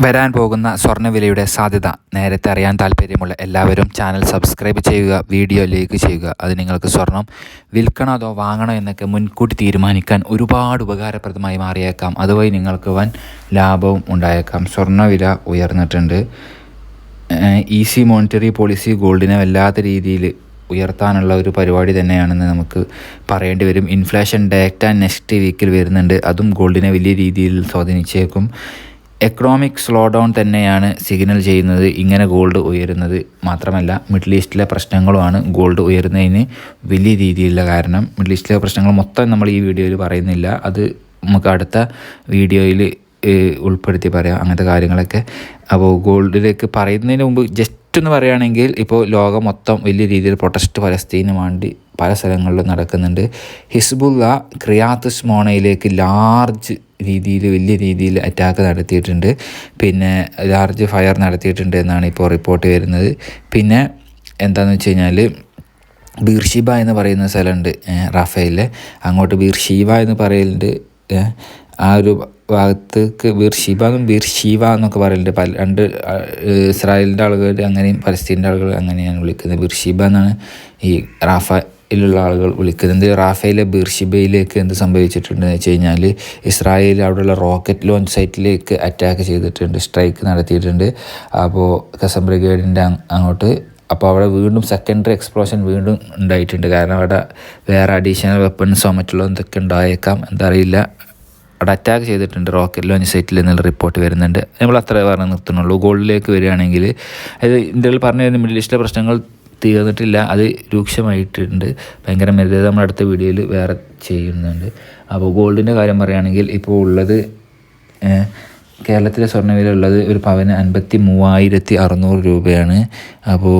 വരാൻ പോകുന്ന സ്വർണവിലയുടെ സാധ്യത. നേരത്തെ അറിയാൻ താല്പര്യമുള്ള എല്ലാവരും ചാനൽ സബ്സ്ക്രൈബ് ചെയ്യുക വീഡിയോ ലൈക്ക് ചെയ്യുക. അത് നിങ്ങൾക്ക് സ്വർണം വിൽക്കണോ അതോ വാങ്ങണോ എന്നൊക്കെ മുൻകൂട്ടി തീരുമാനിക്കാൻ ഒരുപാട് ഉപകാരപ്രദമായി മാറിയേക്കാം. അതുവഴി നിങ്ങൾക്ക് വൻ ലാഭവും ഉണ്ടായേക്കാം. സ്വർണവില ഉയർന്നിട്ടുണ്ട്. ഈസി മോണിറ്ററി പോളിസി ഗോൾഡിനെ വല്ലാത്ത രീതിയിൽ ഉയർത്താനുള്ള ഒരു പരിപാടി തന്നെയാണെന്ന് നമുക്ക് പറയേണ്ടി വരും. ഇൻഫ്ലേഷൻ ഡാറ്റ നെക്സ്റ്റ് വീക്കിൽ വരുന്നുണ്ട്. അതും ഗോൾഡിനെ വലിയ രീതിയിൽ സ്വാധീനിച്ചേക്കും. എക്കണോമിക് സ്ലോ ഡൗൺ തന്നെയാണ് സിഗ്നൽ ചെയ്യുന്നത്. ഇങ്ങനെ ഗോൾഡ് ഉയരുന്നത് മാത്രമല്ല മിഡിൽ ഈസ്റ്റിലെ പ്രശ്നങ്ങളുമാണ് ഗോൾഡ് ഉയരുന്നതിന് വലിയ രീതിയിലുള്ള കാരണം. മിഡിൽ ഈസ്റ്റിലെ പ്രശ്നങ്ങൾ മൊത്തം നമ്മൾ ഈ വീഡിയോയിൽ പറയുന്നില്ല. അത് നമുക്ക് അടുത്ത വീഡിയോയിൽ ഉൾപ്പെടുത്തി പറയാം അങ്ങനത്തെ കാര്യങ്ങളൊക്കെ. അപ്പോൾ ഗോൾഡിലേക്ക് പറയുന്നതിന് മുമ്പ് ജസ്റ്റ് ഒന്ന് പറയുകയാണെങ്കിൽ ഇപ്പോൾ ലോകം മൊത്തം വലിയ രീതിയിൽ പ്രൊട്ടസ്റ്റ് പലസ്തീന് വേണ്ടി പല സ്ഥലങ്ങളിലും നടക്കുന്നുണ്ട്. ഹിസ്ബുല്ല ക്രിയാത്തുസ് മോണയിലേക്ക് ലാർജ് രീതിയിൽ വലിയ രീതിയിൽ അറ്റാക്ക് നടത്തിയിട്ടുണ്ട്. പിന്നെ ലാർജ് ഫയർ നടത്തിയിട്ടുണ്ട് എന്നാണ് ഇപ്പോൾ റിപ്പോർട്ട് വരുന്നത്. പിന്നെ എന്താണെന്ന് വെച്ച് കഴിഞ്ഞാൽ ബീർഷിബ എന്ന് പറയുന്ന സ്ഥലമുണ്ട് റാഫേലിൽ അങ്ങോട്ട് ബീർഷീബ എന്ന് പറയലുണ്ട് ആ ഒരു ഭാഗത്തേക്ക് ബീർഷീബ എന്നും ബീർഷീവ എന്നൊക്കെ പറയലുണ്ട്. പല രണ്ട് ഇസ്രായേലിന്റെ ആളുകൾ അങ്ങനെയും പലസ്തീന്റെ ആളുകൾ അങ്ങനെയാണ് വിളിക്കുന്നത്. ബീർഷീബ എന്നാണ് ഈ റാഫ ിലുള്ള ആളുകൾ വിളിക്കുന്നത്. റാഫയിലെ ബീർഷിബയിലേക്ക് എന്ത് സംഭവിച്ചിട്ടുണ്ടെന്ന് വെച്ച് കഴിഞ്ഞാൽ ഇസ്രായേൽ അവിടെയുള്ള റോക്കറ്റ് ലോഞ്ച് സൈറ്റിലേക്ക് അറ്റാക്ക് ചെയ്തിട്ടുണ്ട്. സ്ട്രൈക്ക് നടത്തിയിട്ടുണ്ട്. അപ്പോൾ കസം ബ്രിഗേഡിന്റെ അങ്ങോട്ട് അപ്പോൾ അവിടെ വീണ്ടും സെക്കൻഡറി എക്സ്പ്ലോഷൻ വീണ്ടും ഉണ്ടായിട്ടുണ്ട്. കാരണം അവിടെ വേറെ അഡീഷണൽ വെപ്പൺസോ മറ്റുള്ളതൊക്കെ ഉണ്ടായേക്കാം എന്താ എന്തറിയില്ല. അവിടെ അറ്റാക്ക് ചെയ്തിട്ടുണ്ട് റോക്കറ്റ് ലോഞ്ച് സൈറ്റിൽ എന്നുള്ള റിപ്പോർട്ട് വരുന്നുണ്ട്. നമ്മൾ അത്രേ പറഞ്ഞ് നിർത്തുന്നുള്ളൂ. ഗോൾഡിലേക്ക് വരികയാണെങ്കിൽ അത് ഇന്ത്യയിൽ പറഞ്ഞു വരുന്ന മിഡിൽ ഈസ്റ്റിലെ പ്രശ്നങ്ങൾ തീർന്നിട്ടില്ല. അത് രൂക്ഷമായിട്ടുണ്ട്. ഭയങ്കര മെരുത നമ്മൾ അടുത്ത വീഡിയോയിൽ വേറെ ചെയ്യുന്നുണ്ട്. അപ്പോൾ ഗോൾഡിന്റെ കാര്യം പറയുകയാണെങ്കിൽ ഇപ്പോൾ ഉള്ളത് കേരളത്തിലെ സ്വർണവില ഉള്ളത് ഒരു പവന് അൻപത്തി മൂവായിരത്തി അറുന്നൂറ് രൂപയാണ്. അപ്പോൾ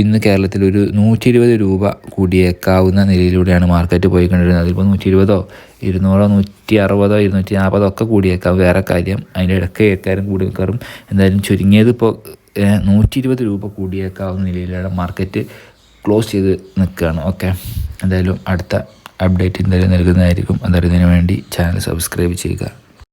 ഇന്ന് കേരളത്തിൽ ഒരു നൂറ്റി ഇരുപത് രൂപ കൂടിയേക്കാവുന്ന നിലയിലൂടെയാണ് മാർക്കറ്റ് പോയിക്കൊണ്ടിരുന്നത്. അതിപ്പോൾ നൂറ്റി ഇരുപതോ ഇരുന്നൂറോ നൂറ്റി അറുപതോ ഇരുന്നൂറ്റി നാൽപ്പതോ ഒക്കെ കൂടിയേക്കാം. വേറെ കാര്യം അതിന്റെ ഇടയ്ക്ക് ഏക്കാരും കൂടി വെക്കാറും എന്തായാലും ചുരുങ്ങിയത് ഇപ്പോൾ നൂറ്റി ഇരുപത് രൂപ കൂടിയേക്കാവുന്ന നിലയിലാണ് മാർക്കറ്റ് ക്ലോസ് ചെയ്ത് നിൽക്കുകയാണ്. ഓക്കെ. എന്തായാലും അടുത്ത അപ്ഡേറ്റ് എന്തായാലും നൽകുന്നതായിരിക്കും. അതറിയുന്നതിന് വേണ്ടി ചാനൽ സബ്സ്ക്രൈബ് ചെയ്യുക.